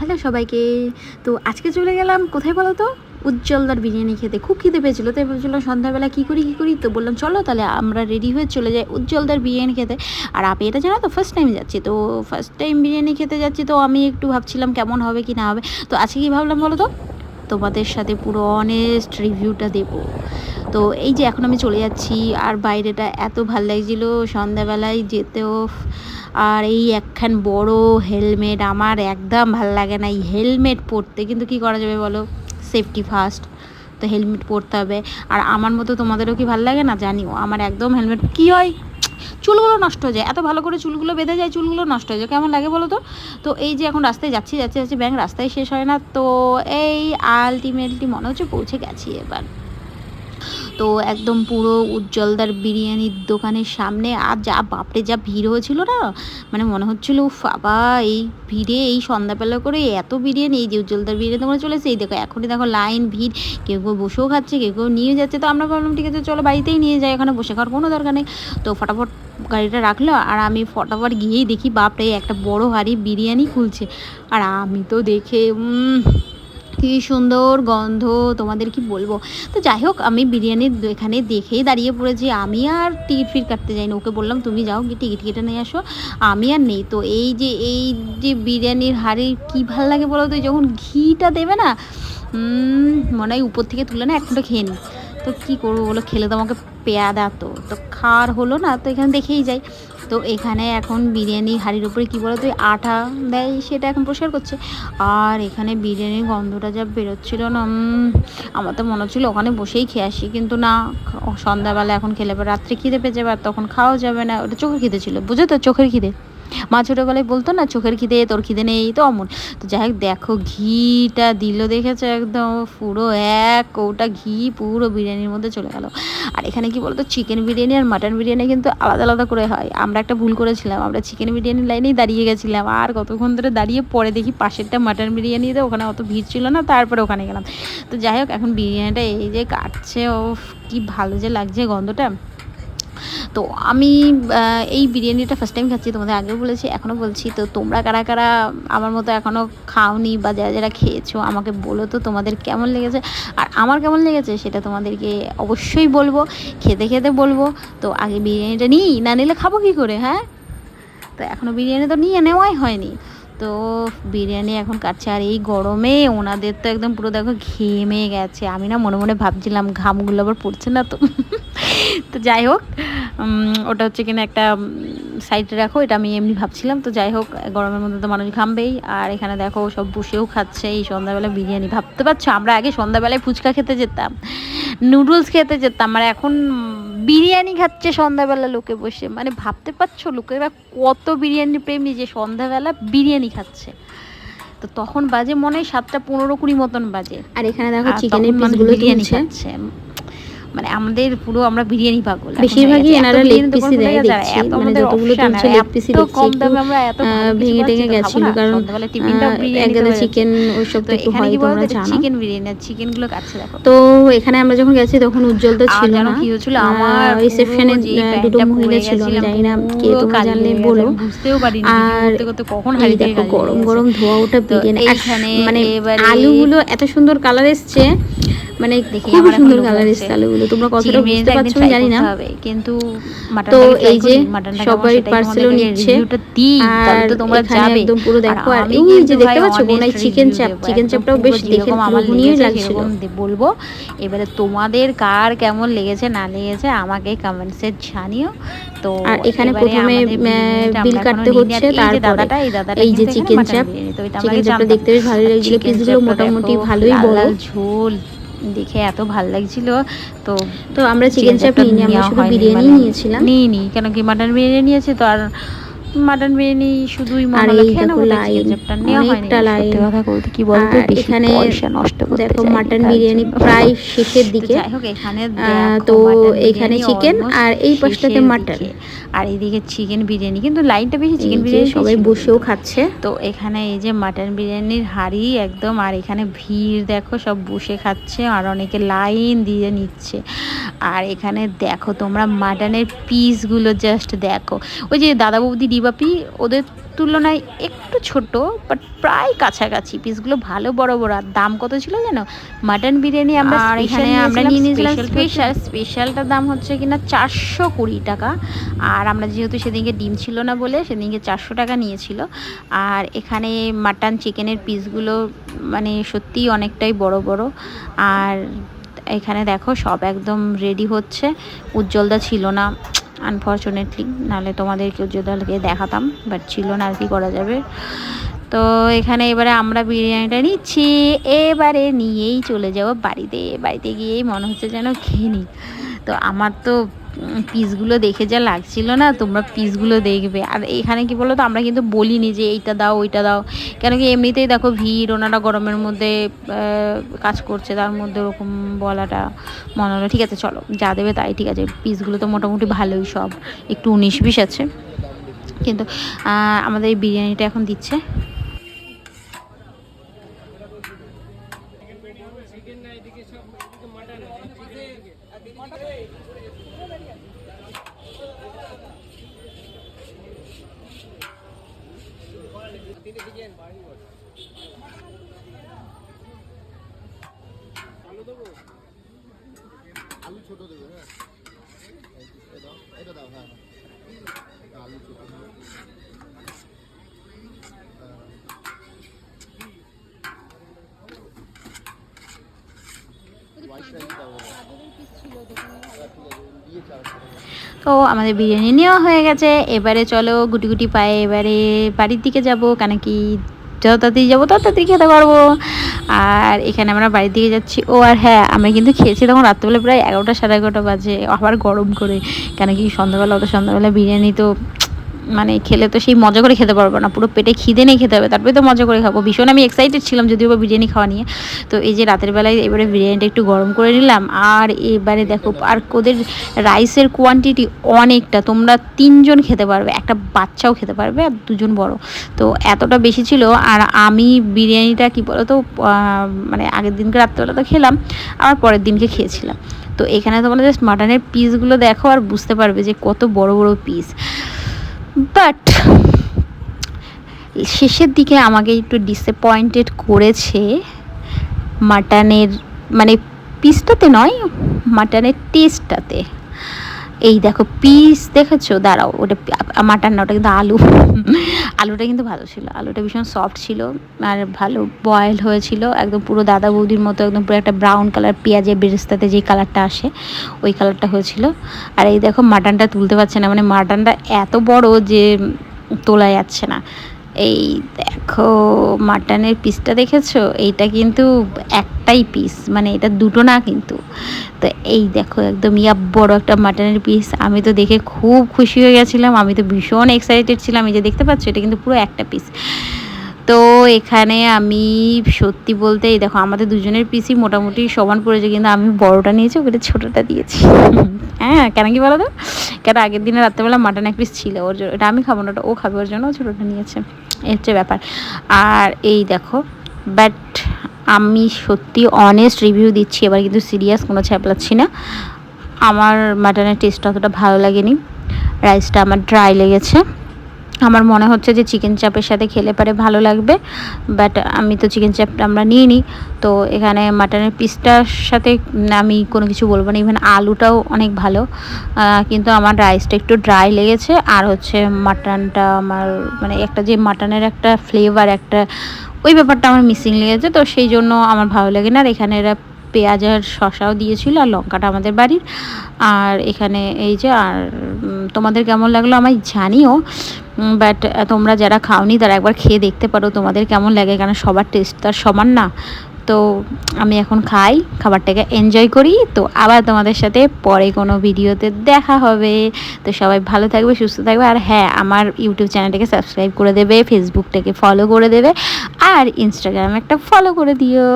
Hello সবাইকে। তো আজকে চলে গেলাম, কোথায় বলো তো? উজ্জ্বলদার বিরিয়ানি খেতে। খুব খিদে পেয়েছিল তাই ভাবছিলাম সন্ধ্যাবেলা কী করি কী করি? তো বললাম, চলো তাহলে আমরা রেডি হয়ে চলে যাই উজ্জ্বলদার বিরিয়ানি খেতে। আর আপনি এটা জানো তো ফার্স্ট টাইম যাচ্ছি। তো ফার্স্ট টাইম বিরিয়ানি খেতে যাচ্ছি, তো আমি একটু ভাবছিলাম কেমন হবে, কি না হবে। তো আজকে কী ভাবলাম বলো তো? তোমাদের সাথে পুরো অনেস্ট রিভিউটা দেবো। তো এই যে এখন আমি চলে যাচ্ছি, আর বাইরেটা এত ভালো লাগছিল, সন্ধ্যাবেলায় যেতেও আর এই একখান বড় হেলমেট আমার একদম ভালো লাগে না। এই হেলমেট পরতে কিন্তু কি করা যাবে বলো? সেফটি ফার্স্ট তো হেলমেট পরতে হবে। আর আমার মতো তোমাদেরও কি ভালো লাগে না? জানিও, আমার একদম হেলমেট কি হয়? চুলগুলো নষ্ট হয়ে যায়। এত ভালো করে চুলগুলো বেঁধে যায়, চুলগুলো নষ্ট হয়ে যায়। কেমন লাগে বলো তো? তো এই যে এখন রাস্তায় যাচ্ছি যাচ্ছি যাচ্ছি ব্যাংক রাস্তায় শেষ হয় না। তো এই আলটিমেটলি মনে হচ্ছে পৌঁছে গেছি এবার। তো একদম পুরো উজ্জ্বলদার বিরিয়ানির দোকানের সামনে। আর যা, বাপরে, যা ভিড় হয়েছিল না? মানে মনে হচ্ছিল বাবা, এই ভিড়ে, এই সন্ধ্যাবেলা করে এত বিরিয়ানি, এই যে উজ্জ্বলদার বিরিয়ানি তোমরা চলেছে এই দেখো, এখনই দেখো লাইন ভিড়। কেউ কেউ বসেও খাচ্ছে, কেউ কেউ নিয়ে যাচ্ছে। তো আমরা ভাবলাম, ঠিক আছে, চলো বাড়িতেই নিয়ে যাই, এখানে বসে খাওয়ার কোনো দরকার নেই। তো ফটাফট গাড়িটা রাখল, আর আমি ফটাফট গিয়েই দেখি, বাপরে, একটা বড় হাড়ি বিরিয়ানি খুলছে। আর আমি তো দেখে কি সুন্দর গন্ধ, তোমাদের কি বলব? তো যাই হোক, আমি বিরিয়ানি এখানে দেখেই দাঁড়িয়ে পড়েছি। আমি আর টিকিট ফিট কাটতে যাইনি, ওকে বললাম, তুমি যাও গিয়ে টিকিট কেটে নিয়ে আসো। আমি আর নেই। তো এই যে এই যে বিরিয়ানির হাড়ি কী ভালো লাগে বলো তো? যখন ঘিটা দেবে না মনে হয় উপর থেকে তুলে না একটা খেয়ে নিই তো কী করব বলো? খেলে তো আমাকে পেয়াদা তো তো খাওয়ার হলো না, তো এখানে দেখেই যাই। তো এখানে এখন বিরিয়ানি হাড়ির উপরে কী বলো তো আঠা দেয় সেটা এখন পরিষ্কার করছে। আর এখানে বিরিয়ানির গন্ধটা যা বেরোচ্ছিল না আমার তো মনে হচ্ছিল ওখানে বসেই খেয়ে আসি, কিন্তু না সন্ধ্যাবেলা এখন খেলে রাত্রে খিদে পেয়ে যাবে আর তখন খাওয়া যাবে না, ওটা চোখের খিদে ছিল বুঝো তো চোখের খিদে। মা ছোটোবেলায় বলতো না, চোখের খিদে, তোর খিদে নেই। তো অমন। তো যাই হোক, দেখো, ঘিটা দিল দেখেছ একদম? পুরো এক কৌটা ঘি, পুরো বিরিয়ানির মধ্যে চলে গেল। আর এখানে কি বলতো চিকেন বিরিয়ানি আর মাটন বিরিয়ানি কিন্তু আলাদা আলাদা করে হয়। আমরা একটা ভুল করেছিলাম, আমরা চিকেন বিরিয়ানির লাইনেই দাঁড়িয়ে গেছিলাম। আর কতক্ষণ ধরে দাঁড়িয়ে পরে দেখি পাশেরটা মাটন বিরিয়ানিতে ওখানে অত ভিড় ছিল না, তারপরে ওখানে গেলাম। তো যাই হোক, এখন বিরিয়ানিটা এই যে কাটছে ও কি ভালো যে লাগছে গন্ধটা। তো আমি এই বিরিয়ানিটা ফার্স্ট টাইম খাচ্ছি, তোমাদের আগেও বলেছি, এখনও বলছি। তো তোমরা কারা কারা আমার মতো এখনও খাওনি বা যারা যারা খেয়েছো, আমাকে বলো তো তোমাদের কেমন লেগেছে। আর আমার কেমন লেগেছে সেটা তোমাদেরকে অবশ্যই বলব, খেতে খেতে বলব। তো আগে বিরিয়ানিটা নিই, না নিলে খাব কী করে হ্যাঁ? তো এখনও বিরিয়ানি তো নিয়ে নেওয়াই হয়নি। তো বিরিয়ানি এখন কাটছে, আর এই গরমে ওনাদের তো একদম পুরো দেখো ঘেমে গেছে। আমি না মনে মনে ভাবছিলাম, ঘামগুলো আবার পড়ছে না তো। তো যাই হোক ওটা হচ্ছে কিনা একটা সাইডে রাখো এটা আমি এমনি ভাবছিলাম। তো যাই হোক গরমের মধ্যে তো মানুষ ঘামবেই। আর এখানে দেখো সব বসেও খাচ্ছে। এই সন্ধ্যাবেলা বিরিয়ানি। ভাবতে পারছ? আমরা আগে সন্ধ্যাবেলায় ফুচকা খেতে যেতাম নুডলস খেতে যেতাম। আর এখন বিরিয়ানি খাচ্ছে সন্ধ্যাবেলা লোকে বসে। মানে ভাবতে পারছ? লোকেরা কত বিরিয়ানি প্রেমী যে সন্ধ্যাবেলা বিরিয়ানি খাচ্ছে। তো তখন বাজে মনে হয় সাতটা পনেরো কুড়ি মতন বাজে। আর এখানে দেখো চিকেনের পিসগুলো বিরিয়ানি খাচ্ছে। মানে আমাদের পুরো আমরা বিরিয়ানি পাগল। বেশিরভাগই এনারা leg বিরিয়ানি দেয় দেখছি। মানে যতগুলো তুলছে এত কম দেখছি, দামে আমরা এত ভালো ভেঙে টেঙে তো গেছিল কারণ একগাদা চিকেন ওইসব তো তো একটু এখানে হয় তোমরা জানো। চিকেন বিরিয়ানি আর চিকেনগুলো কাটছে দেখো। তো এখানে আমরা যখন গেছি তখন উজ্জ্বল তো ছিল না। কি হয়েছিল? আমার রিসেপশনে দুটো মহিলা ছিল জানি না কে তোমরা জানলে বলো। বুঝতেও পারিনি আর কখন হারিয়ে দেখো গরম গরম ধোয়া ওটা তো বিরিয়ানি। আর এইখানে মানে আলুগুলো এত সুন্দর কালার এসছে মানে দেখি খুব আমার সুন্দর কালার। এসছে আলুগুলো তোমরা কতটা বুঝতে পারছ আমি জানি না কিন্তু তো এই যে সবাই তোমাদেরকে নিচ্ছে। আর এখানে। একদম পুরো দেখো আর ওই যে দেখতে পাচ্ছ কোনায় চিকেন চাপ চিকেন চাপটাও বেশ দেখে আমার লেগেছে লাগছিল বলব এবারে তোমাদের কার কেমন লেগেছে না লেগেছে আমাকে কমেন্টসে জানিও তো আর এখানে প্রথমে, বিল কাটতে হচ্ছে, এই তারপরে দাদাটা এই দাদাটা এই যে এখানে চাপ, আমাকে চাপটা দেখতে বেশ আর লাগছিল, chicken piece গুলো চাপটা মোটামুটি ভালোই বড়। ঝোল দেখে এত ভালো লাগছিল। তো তো আমরা চিকেন চাপ নিয়ে আমরা শুধু বিরিয়ানি নিয়েছিলাম নিয়েছিলাম। নিইনি কেন কি মাটন বিরিয়ানি নিয়েছে তো আর মাটন বিরিয়ানি শুধুই মনে নেওয়া হয়নি। সত্যি কথা বলতে কি বলতো এখানে পয়সা নষ্ট করতে দেখো মাটন বিরিয়ানি প্রায় শেষের দিকে। যাই হোক এখানে তো এখানে almost আর এই পাশটাতে। দিকে। আর এইদিকে চিকেন বিরিয়ানি কিন্তু লাইনটা বেশি চিকেন বিরিয়ানি সবাই বসেও খাচ্ছে। তো এখানে এই যে মাটন বিরিয়ানির হাড়ি একদম আর এখানে ভিড় দেখো সব বসে খাচ্ছে আর অনেকে লাইন দিয়ে নিচ্ছে। আর এখানে দেখো তোমরা মাটনের পিসগুলো জাস্ট দেখো। ওই যে দাদা বৌদি জিলিপাপি ওদের তুলনায় একটু ছোট বাট প্রায় কাছাকাছি। পিসগুলো ভালো বড় বড়। আর দাম কত ছিল জানো? মাটন বিরিয়ানি আমরা এখানে আমরা নিয়ে নিয়েছিলাম স্পেশাল স্পেশালটার দাম হচ্ছে কিনা চারশো কুড়ি টাকা। আর আমরা যেহেতু সেদিনকে ডিম ছিল না বলে সেদিনকে চারশো টাকা নিয়েছিল। আর এখানে মাটন চিকেনের পিসগুলো মানে সত্যিই অনেকটাই বড় বড়। আর এখানে দেখো সব একদম রেডি হচ্ছে। উজ্জ্বলদা ছিল না। আনফর্চুনেটলি নাহলে তোমাদেরকে যদি দেখাতাম বাট ছিল না আর কি করা যাবে। তো এখানে এবারে আমরা বিরিয়ানিটা নিচ্ছি, এবারে নিয়েই চলে যাব বাড়িতে। বাড়িতে গিয়েই মনে হচ্ছে যেন খেয়ে নিই। তো আমার তো পিসগুলো দেখে যা লাগছিল না, তোমরা পিসগুলো দেখবে। আর এখানে কি বলো তো আমরা কিন্তু বলিনি যে এইটা দাও, ওইটা দাও। কেন কি এমনিতেই দেখো ভিড়, ওনারা গরমের মধ্যে কাজ করছে, তার মধ্যে ওরকম বলাটা মনে হলো, ঠিক আছে, চলো, যা দেবে তাই, ঠিক আছে। পিসগুলো তো মোটামুটি ভালোই সব, একটু উনিশ বিশ আছে। কিন্তু আমাদের এই বিরিয়ানিটা এখন দিচ্ছে। এটা দাও হ্যাঁ হ্যাঁ। আলু ছোট দেবে। হ্যাঁ। Rice দাও। হ্যাঁ, ঠিক আছে, দিয়েছে আর একটা। তো আমাদের বিরিয়ানি নেওয়া হয়ে গেছে। এবারে চলো গুটি গুটি পায়ে এবারে বাড়ির দিকে যাব, কেন কি যত তাড়াতাড়ি যাব তত তাড়াতাড়ি খেতে পারব। আর এখানে আমরা বাড়ির দিকে যাচ্ছি। ও আর হ্যাঁ আমরা কিন্তু খেয়েছি তখন রাত্রেবেলা প্রায় এগারোটা সাড়ে এগারোটা বাজে, আবার গরম করে। কেন কি সন্ধ্যাবেলা, অত সন্ধ্যাবেলা বিরিয়ানি তো মানে খেলে তো সেই মজা করে খেতে পারব না। পুরো পেটে খিদে নিয়ে খেতে হবে, তারপরে তো মজা করে খাব। ভীষণ আমি এক্সাইটেড ছিলাম যদিও বা বিরিয়ানি খাওয়া নিয়ে। তো এই যে রাতের বেলায় এবারে বিরিয়ানিটা একটু গরম করে নিলাম। আর এবারে দেখো, আর ওদের রাইসের কোয়ান্টিটি অনেকটা। তোমরা তিনজন খেতে পারবে, একটা বাচ্চাও খেতে পারবে আর দুজন বড়। তো এতটা বেশি ছিল। আর আমি বিরিয়ানিটা কি বলো তো মানে আগের দিনকে রাত্রেবেলা তো খেলাম, আবার পরের দিনকে খেয়েছিলাম। তো এখানে তোমরা জাস্ট মাটনের পিসগুলো দেখো আর বুঝতে পারবে যে কত বড় বড় পিস বাট শেষের দিকে আমাকে একটু ডিসঅ্যাপয়েন্টেড করেছে মাটনের মানে পিসটাতে নয়, মাটনের টেস্টটাতে এই দেখো পিস দেখেছ? দাঁড়াও, ওটা মাটন না ওটা কিন্তু আলু। আলুটা কিন্তু ভালো ছিল। আলুটা ভীষণ সফট ছিল আর ভালো বয়েল হয়েছিল। একদম পুরো দাদা বৌদির মতো একদম পুরো একটা ব্রাউন কালার পেঁয়াজের বেরেস্তাতে যে কালারটা আসে, ওই কালারটা হয়েছিল। আর এই দেখো মাটনটা তুলতে পারছে না মানে মাটনটা এত বড় যে তোলা যাচ্ছে না। এই দেখো, মাটনের পিসটা দেখেছ? এইটা কিন্তু একটাই পিস মানে এটা দুটো না কিন্তু। তো এই দেখো, একদম ইয়া, বড় একটা মাটনের পিস আমি তো দেখে খুব খুশি হয়ে গেছিলাম। আমি তো ভীষণ এক্সাইটেড ছিলাম। এই যে দেখতে পাচ্ছ, এটা কিন্তু পুরো একটা পিস তো এখানে আমি সত্যি বলতে, এই দেখো, আমাদের দুজনের পিসই মোটামুটি সমান পড়েছে, কিন্তু আমি বড়টা নিয়েছি ওটা ছোটোটা দিয়েছি। হ্যাঁ কেন কি বলো তো? কেন আগের দিনে রাত্রেবেলা মাটন এক পিস ছিল, ওর জন্য এটা আমি খাব না, ওটা ও খাবে, ওর জন্য ছোটোটা নিয়েছে। হচ্ছে ব্যাপার। আর এই দেখো বাট আমি সত্যি অনেস্ট রিভিউ দিচ্ছি, এবার কিন্তু সিরিয়াস কোনো ছ্যাপলাচ্ছি না। আমার মাটনের টেস্ট অতটা ভালো লাগেনি। রাইসটা আমার ড্রাই লেগেছে। আমার মনে হচ্ছে যে চিকেন চাপের সাথে খেলে পারে ভালো লাগবে বাট আমি তো চিকেন চাপটা আমরা নিয়ে নিই তো এখানে মাটনের পিসটার সাথে আমি কোনো কিছু বলব না ইভেন আলুটাও অনেক ভালো কিন্তু আমার রাইসটা একটু ড্রাই লেগেছে, আর হচ্ছে মাটনটা আমার মানে একটা যে মাটনের একটা ফ্লেভার একটা ওই ব্যাপারটা আমার মিসিং লেগেছে, তো সেই জন্য আমার ভালো লাগে না আর এখানে এরা পেঁয়াজ আর শশাও দিয়েছিল, আর লঙ্কাটা আমাদের বাড়ির, আর এখানে এই যে, আর তোমাদের কেমন লাগল আমায় জানিও বাট তোমরা যারা খাওনি তারা একবার খেয়ে দেখতে পারো তোমাদের কেমন লাগে, কারণ সবার টেস্ট তো আর সমান না। তো আমি এখন খাই, খাবারটাকে এনজয় করি। তো আবার তোমাদের সাথে পরে কোনো ভিডিওতে দেখা হবে। তো সবাই ভালো থাকবে, সুস্থ থাকবে। আর হ্যাঁ আমার ইউটিউব চ্যানেলটাকে সাবস্ক্রাইব করে দেবে ফেসবুকটাকে ফলো করে দেবে। আর ইনস্টাগ্রামে একটা ফলো করে দিও।